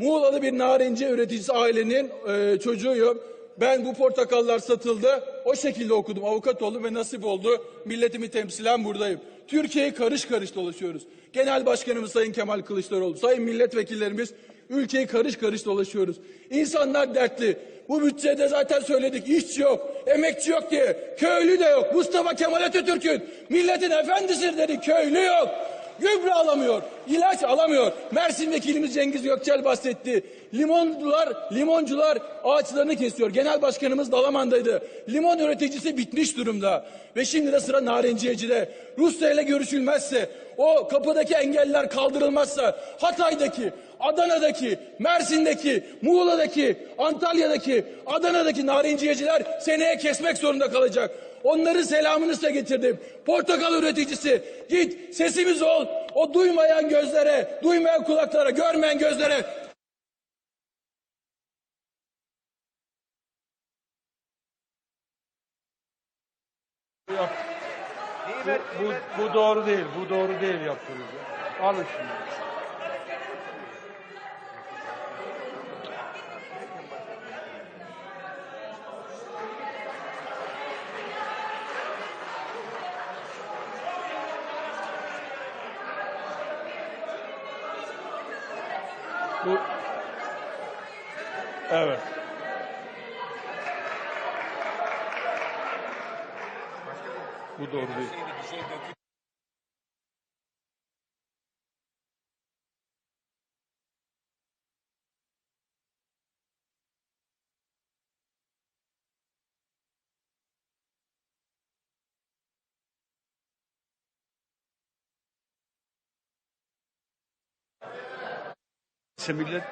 Muğla'lı bir narenciye üreticisi ailenin e, çocuğuyum. Ben bu portakallar satıldı. O şekilde okudum. Avukat oldum ve nasip oldu. Milletimi temsilen buradayım. Türkiye'yi karış karış dolaşıyoruz. Genel Başkanımız Sayın Kemal Kılıçdaroğlu, sayın milletvekillerimiz ülkeyi karış karış dolaşıyoruz. İnsanlar dertli. Bu bütçede zaten söyledik işçi yok, emekçi yok diye. Köylü de yok. Mustafa Kemal Atatürk'ün milletin efendisidir dedi. Köylü yok. Gübre alamıyor, ilaç alamıyor. Mersin vekilimiz Cengiz Gökçel bahsetti. Limoncular, limoncular ağaçlarını kesiyor. Genel başkanımız Dalaman'daydı. Limon üreticisi bitmiş durumda. Ve şimdi de sıra narenciyecide. Rusya ile görüşülmezse, o kapıdaki engeller kaldırılmazsa, Hatay'daki, Adana'daki, Mersin'deki, Muğla'daki, Antalya'daki, Adana'daki narenciyeciler seneye kesmek zorunda kalacak. Onların selamını size getirdim. Portakal üreticisi git sesimiz ol. O duymayan gözlere, duymayan kulaklara, görmeyen gözlere. Bu, bu, bu doğru değil. Bu doğru değil yaptığınız. ya. Alın şunu. Bu Evet. Bu doğru değil. Millet